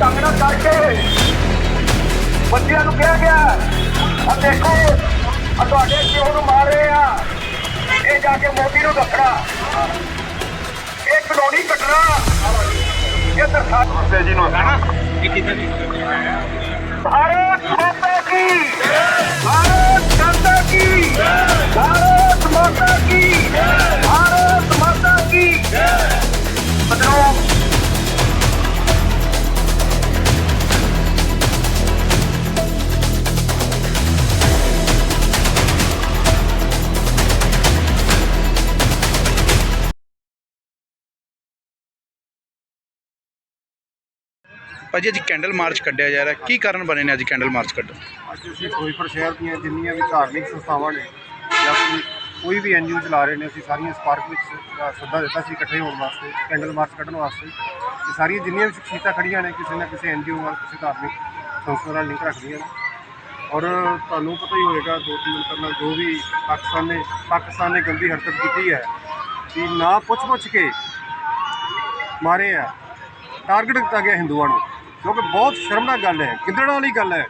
ਢੰਗ ਨਾਲ ਕਰਕੇ ਬੱਚਿਆਂ ਨੂੰ ਕਿਹਾ ਗਿਆ ਆ ਦੇਖੋ ਆ ਤੁਹਾਡੇ ਕਿਉਂ ਨੂੰ ਮਾਰ ਰਹੇ ਆ। ਇਹ ਜਾ ਕੇ ਮੋਦੀ ਨੂੰ ਦੱਸਣਾ। ਇਹ ਕਲੋਨੀ ਕੱਟਣਾ। ਇਹ ਸਰਕਾਰ ਦੱਸੇ ਜੀ ਨੂੰ ਹਨਾ ਇਹ ਕਿੱਥੇ ਦੀ ਭਾਰਤ ਮਾਤਾ ਕੀ? ਭਾਰਤ ਮਾਤਾ ਕੀ? ਭਾਰਤ ਮਾਤਾ ਕੀ? ਭਾਜੀ ਅੱਜ ਕੈਂਡਲ ਮਾਰਚ ਕੱਢਿਆ ਜਾ ਰਿਹਾ। ਕੀ ਕਾਰਨ ਬਣੇ ਨੇ ਅੱਜ ਕੈਂਡਲ ਮਾਰਚ ਕੱਢਣ? ਅੱਜ ਅਸੀਂ ਫਿਰੋਜ਼ਪੁਰ ਸ਼ਹਿਰ ਦੀਆਂ ਜਿੰਨੀਆਂ ਵੀ ਧਾਰਮਿਕ ਸੰਸਥਾਵਾਂ ਨੇ, ਜਾਂ ਕੋਈ ਕੋਈ ਵੀ ਐਨਜੀਓ ਚਲਾ ਰਹੇ ਨੇ, ਅਸੀਂ ਸਾਰੀਆਂ ਇਸ ਪਾਰਕ ਵਿੱਚ ਸੱਦਾ ਦਿੱਤਾ ਸੀ ਇਕੱਠੇ ਹੋਣ ਵਾਸਤੇ ਕੈਂਡਲ ਮਾਰਚ ਕੱਢਣ ਵਾਸਤੇ। ਤੇ ਸਾਰੀਆਂ ਜਿੰਨੀਆਂ ਵੀ ਸ਼ਖਸੀਅਤਾਂ ਖੜੀਆਂ ਨੇ, ਕਿਸੇ ਨਾ ਕਿਸੇ ਐਨਜੀਓ ਨਾਲ ਕਿਸੇ ਧਾਰਮਿਕ ਸੰਸਥਾ ਨਾਲ ਲਿੰਕ ਰੱਖਦੀਆਂ ਨੇ। ਔਰ ਤੁਹਾਨੂੰ ਪਤਾ ਹੀ ਹੋਵੇਗਾ ਦੋ ਤਿੰਨ ਦਿਨ ਪਹਿਲਾਂ ਜੋ ਵੀ ਪਾਕਿਸਤਾਨ ਨੇ ਪਾਕਿਸਤਾਨ ਨੇ ਗੰਦੀ ਹਰਕਤ ਕੀਤੀ ਹੈ ਕਿ ਨਾ ਪੁੱਛ-ਪੁੱਛ ਕੇ ਮਾਰੇ ਆ। ਟਾਰਗੇਟ ਕੀਤਾ ਗਿਆ ਹਿੰਦੂਆਂ ਨੂੰ। ਕਿਉਂਕਿ ਬਹੁਤ ਸ਼ਰਮਨਾਕ ਗੱਲ ਹੈ ਕਿੱਦਣ ਵਾਲੀ ਗੱਲ ਹੈ।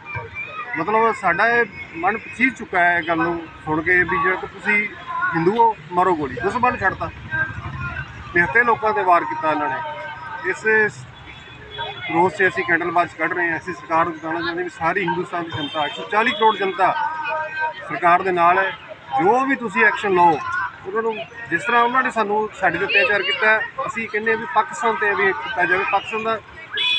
ਮਤਲਬ ਸਾਡਾ ਇਹ ਮਨ ਪਛੀ ਚੁੱਕਾ ਹੈ ਇਹ ਗੱਲ ਨੂੰ ਸੁਣ ਕੇ ਵੀ ਜੇ ਤੁਸੀਂ ਹਿੰਦੂ ਹੋ, ਮਾਰੋ ਗੋਲੀ। ਦੁਸ਼ਮਣ ਛੱਡਤਾ। ਨਿਹੱਤੇ ਲੋਕਾਂ ਤੇ ਵਾਰ ਕੀਤਾ ਇਹਨਾਂ ਨੇ। ਇਸ ਰੋਜ਼ 'ਚ ਅਸੀਂ ਕੈਂਡਲ ਮਾਰਚ ਕੱਢ ਰਹੇ ਹਾਂ। ਅਸੀਂ ਸਰਕਾਰ ਨੂੰ ਬਤਾਉਣਾ ਚਾਹੁੰਦੇ ਵੀ ਸਾਰੀ ਹਿੰਦੁਸਤਾਨ ਦੀ ਜਨਤਾ 140 ਕਰੋੜ ਜਨਤਾ ਸਰਕਾਰ ਦੇ ਨਾਲ ਹੈ। ਜੋ ਵੀ ਤੁਸੀਂ ਐਕਸ਼ਨ ਲਓ, ਉਹਨਾਂ ਨੂੰ ਜਿਸ ਤਰ੍ਹਾਂ ਉਹਨਾਂ ਨੇ ਸਾਨੂੰ ਸਾਡੇ ਤੇ ਅਤਿਆਚਾਰ ਕੀਤਾ, ਅਸੀਂ ਕਹਿੰਦੇ ਹਾਂ ਵੀ ਪਾਕਿਸਤਾਨ ਤੇ ਵੀ ਕੀਤਾ ਜਾਵੇ। ਪਾਕਿਸਤਾਨ ਦਾ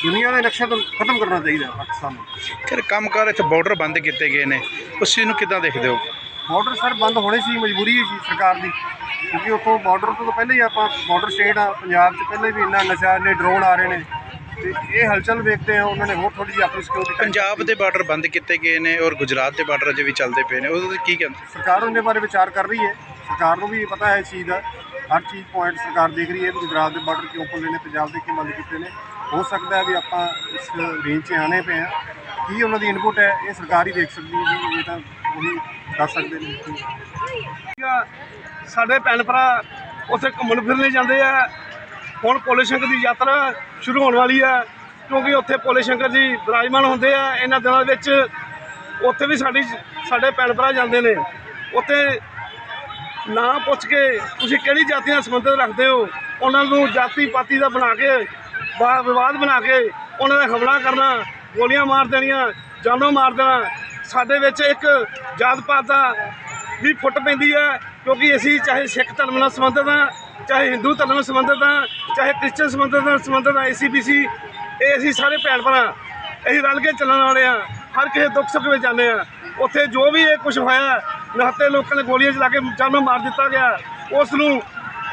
ਦੁਨੀਆ ਦਾ ਨਕਸ਼ਾ ਤਾਂ ਖਤਮ ਕਰਨਾ ਚਾਹੀਦਾ ਪਾਕਿਸਤਾਨ ਨੂੰ। ਫਿਰ ਕੰਮਕਾਰ ਇੱਥੇ ਬਾਰਡਰ ਬੰਦ ਕੀਤੇ ਗਏ ਨੇ। ਉਸ ਚੀਜ਼ ਨੂੰ ਕਿੱਦਾਂ ਦੇਖਦੇ ਹੋ? ਬਾਰਡਰ ਸਰ ਬੰਦ ਹੋਣੇ ਸੀ ਮਜਬੂਰੀ ਸੀ ਸਰਕਾਰ ਦੀ। ਕਿਉਂਕਿ ਉੱਥੋਂ ਬਾਰਡਰ ਤੋਂ ਪਹਿਲਾਂ ਹੀ ਆਪਾਂ ਬਾਰਡਰ ਸਟੇਟ ਆ ਪੰਜਾਬ 'ਚ ਪਹਿਲਾਂ ਵੀ ਇੰਨਾ ਨਸ਼ਾ ਨੇ ਡਰੋਨ ਆ ਰਹੇ ਨੇ। ਤੇ ਇਹ ਹਲਚਲ ਵੇਖਦੇ ਆ ਉਹਨਾਂ ਨੇ ਹੋਰ ਥੋੜੀ ਜਿਹੀ ਆਪਣੀ ਸਿਕਿਉਰਿਟੀ ਪੰਜਾਬ ਦੇ ਬਾਰਡਰ ਬੰਦ ਕੀਤੇ ਗਏ ਨੇ ਔਰ ਗੁਜਰਾਤ ਦੇ ਬਾਰਡਰ ਅਜੇ ਵੀ ਚੱਲਦੇ ਪਏ ਨੇ। ਉਹਦੇ ਤੇ ਕੀ ਕਹਿੰਦੇ? ਸਰਕਾਰ ਉਹਦੇ ਬਾਰੇ ਵਿਚਾਰ ਕਰ ਰਹੀ ਹੈ। ਸਰਕਾਰ ਨੂੰ ਵੀ ਪਤਾ ਹੈ ਇਸ ਚੀਜ਼ ਦਾ। ਹਰ ਚੀਜ਼ ਪੁਆਇੰਟ ਸਰਕਾਰ ਦੇਖ ਰਹੀ ਹੈ ਵੀ ਗੁਜਰਾਤ ਦੇ ਬਾਰਡਰ ਕਿਉਂ ਖੁੱਲ੍ਹੇ ਨੇ ਪੰਜਾਬ ਦੇ ਕਿਉਂ ਬੰਦ ਕੀਤੇ ਨੇ। ਹੋ ਸਕਦਾ ਵੀ ਆਪਾਂ ਇਸ ਰੇਂਜ 'ਚ ਆਣੇ ਪਏ ਆ ਕੀ ਉਹਨਾਂ ਦੀ ਇਨਪੁਟ ਹੈ, ਇਹ ਸਰਕਾਰ ਹੀ ਦੇਖ ਸਕਦੀ ਹੈ ਜੀ, ਇਹ ਤਾਂ ਉਹੀ ਦੱਸ ਸਕਦੇ ਨੇ। ਸਾਡੇ ਭੈਣ ਭਰਾ ਉੱਥੇ ਘੁੰਮਣ ਫਿਰਨ ਲਈ ਜਾਂਦੇ ਆ। ਹੁਣ ਭੋਲੇ ਸ਼ੰਕਰ ਦੀ ਯਾਤਰਾ ਸ਼ੁਰੂ ਹੋਣ ਵਾਲੀ ਆ, ਕਿਉਂਕਿ ਉੱਥੇ ਭੋਲੇ ਸ਼ੰਕਰ ਜੀ ਵਿਰਾਜਮਾਨ ਹੁੰਦੇ ਆ, ਇਹਨਾਂ ਦਿਨਾਂ ਵਿੱਚ ਉੱਥੇ ਵੀ ਸਾਡੀ, ਸਾਡੇ ਭੈਣ ਭਰਾ ਜਾਂਦੇ ਨੇ। ਉੱਥੇ ਨਾ ਪੁੱਛ ਕੇ ਤੁਸੀਂ ਕਿਹੜੀ ਜਾਤੀ ਨਾਲ ਸੰਬੰਧ ਰੱਖਦੇ ਹੋ? ਉਹਨਾਂ ਨੂੰ ਜਾਤੀ ਪਾਤੀ ਦਾ ਬਣਾ ਕੇ ਵਿਵਾਦ ਬਣਾ ਕੇ ਉਹਨਾਂ ਦਾ ਹਮਲਾ ਕਰਨਾ, ਗੋਲੀਆਂ ਮਾਰ ਦੇਣੀਆਂ, ਜਾਨੋਂ ਮਾਰ ਦੇਣਾ। ਸਾਡੇ ਵਿੱਚ ਇੱਕ ਜਾਤ ਪਾਤ ਦਾ ਵੀ ਫੁੱਟ ਪੈਂਦੀ ਹੈ, ਕਿਉਂਕਿ ਅਸੀਂ ਚਾਹੇ ਸਿੱਖ ਧਰਮ ਨਾਲ ਸੰਬੰਧਿਤ ਹਾਂ, ਚਾਹੇ ਹਿੰਦੂ ਧਰਮ ਨਾਲ ਸੰਬੰਧਿਤ ਹਾਂ, ਚਾਹੇ ਕ੍ਰਿਸਚਨ ਸੰਬੰਧਿਤ ਨਾਲ ਸੰਬੰਧਿਤ ਹਾਂ ਏਸੀਬੀਸੀ ਇਹ ਅਸੀਂ ਸਾਰੇ ਭੈਣ ਭਰਾ, ਅਸੀਂ ਰਲ ਕੇ ਚੱਲਣ ਵਾਲੇ ਹਾਂ, ਹਰ ਕਿਸੇ ਦੁੱਖ ਸੁੱਖ ਵਿੱਚ ਜਾਂਦੇ ਹਾਂ। ਉੱਥੇ ਜੋ ਵੀ ਇਹ ਕੁਝ ਹੋਇਆ, ਨਿਹੱਤੇ ਲੋਕਾਂ ਨੇ ਗੋਲੀਆਂ ਚਲਾ ਕੇ ਜਾਨੋਂ ਮਾਰ ਦਿੱਤਾ ਗਿਆ, ਉਸ ਨੂੰ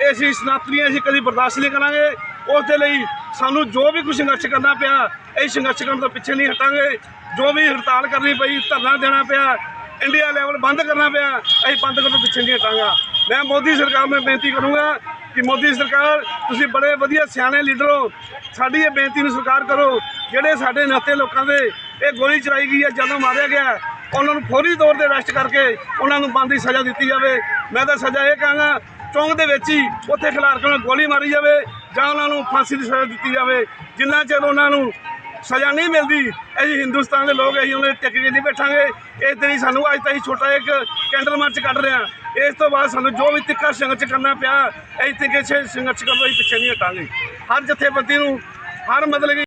ਇਹ ਅਸੀਂ ਸਨਾਤਨੀ ਅਸੀਂ ਕਦੀ ਬਰਦਾਸ਼ਤ ਨਹੀਂ ਕਰਾਂਗੇ। ਉਸ ਦੇ ਲਈ ਸਾਨੂੰ ਜੋ ਵੀ ਕੁਝ ਸੰਘਰਸ਼ ਕਰਨਾ ਪਿਆ, ਇਹ ਸੰਘਰਸ਼ ਕਰਨ ਤੋਂ ਪਿੱਛੇ ਨਹੀਂ ਹਟਾਂਗੇ। ਜੋ ਵੀ ਹੜਤਾਲ ਕਰਨੀ ਪਈ, ਧਰਨਾ ਦੇਣਾ ਪਿਆ, ਇੰਡੀਆ ਲੈਵਲ ਬੰਦ ਕਰਨਾ ਪਿਆ, ਅਸੀਂ ਬੰਦ ਕਰਨ ਤੋਂ ਪਿੱਛੇ ਨਹੀਂ ਹਟਾਂਗਾ। ਮੈਂ ਮੋਦੀ ਸਰਕਾਰ ਨੂੰ ਬੇਨਤੀ ਕਰੂੰਗਾ ਕਿ ਮੋਦੀ ਸਰਕਾਰ, ਤੁਸੀਂ ਬੜੇ ਵਧੀਆ ਸਿਆਣੇ ਲੀਡਰ ਹੋ। ਸਾਡੀ ਇਹ ਬੇਨਤੀ ਨੂੰ ਸਵੀਕਾਰ ਕਰੋ। ਜਿਹੜੇ ਸਾਡੇ ਨਾਤੇ ਲੋਕਾਂ ਦੇ ਇਹ ਗੋਲੀ ਚਲਾਈ ਗਈ ਹੈ, ਜਦੋਂ ਮਾਰਿਆ ਗਿਆ, ਉਹਨਾਂ ਨੂੰ ਫੌਰੀ ਤੌਰ ਤੇ ਅਰੈਸਟ ਕਰਕੇ ਉਹਨਾਂ ਨੂੰ ਬੰਦ ਦੀ ਸਜ਼ਾ ਦਿੱਤੀ ਜਾਵੇ। ਮੈਂ ਤਾਂ ਸਜ਼ਾ ਇਹ ਕਹਾਂਗਾ, ਚੌਂਕ ਦੇ ਵਿੱਚ ਹੀ ਉੱਥੇ ਖਿਲਾਰ ਕੇ ਉਹਨਾਂ ਗੋਲੀ ਮਾਰੀ ਜਾਵੇ। ਜਾਂ ਉਹਨਾਂ ਨੂੰ ਫਾਂਸੀ ਦੀ ਸਜ਼ਾ ਦਿੱਤੀ ਜਾਵੇ, ਜਿੰਨਾ ਚਿਰ ਉਹਨਾਂ ਨੂੰ ਸਜ਼ਾ ਨਹੀਂ ਮਿਲਦੀ ਅਸੀਂ ਹਿੰਦੁਸਤਾਨ ਦੇ ਲੋਕ, ਅਸੀਂ ਉਹਨੇ ਟਿਕ ਕੇ ਨਹੀਂ ਬੈਠਾਂਗੇ। ਇਸ ਤਰੀ ਸਾਨੂੰ ਅੱਜ ਤਾਂ ਹੀ ਛੋਟਾ ਇੱਕ ਕੈਂਡਲ ਮਾਰਚ ਕੱਢ ਰਹੇ ਹਾਂ। ਇਸ ਤੋਂ ਬਾਅਦ ਸਾਨੂੰ ਜੋ ਵੀ ਤਿੱਖਾ ਸੰਘਰਸ਼ ਕਰਨਾ ਪਿਆ, ਅਸੀਂ ਤਿੱਖੇ ਸੰਘਰਸ਼ ਕਰਨ ਤੋਂ ਅਸੀਂ ਪਿੱਛੇ ਨਹੀਂ ਹਟਾਂਗੇ। ਹਰ ਜਥੇਬੰਦੀ ਨੂੰ ਹਰ ਮਤਲਬ ਕਿ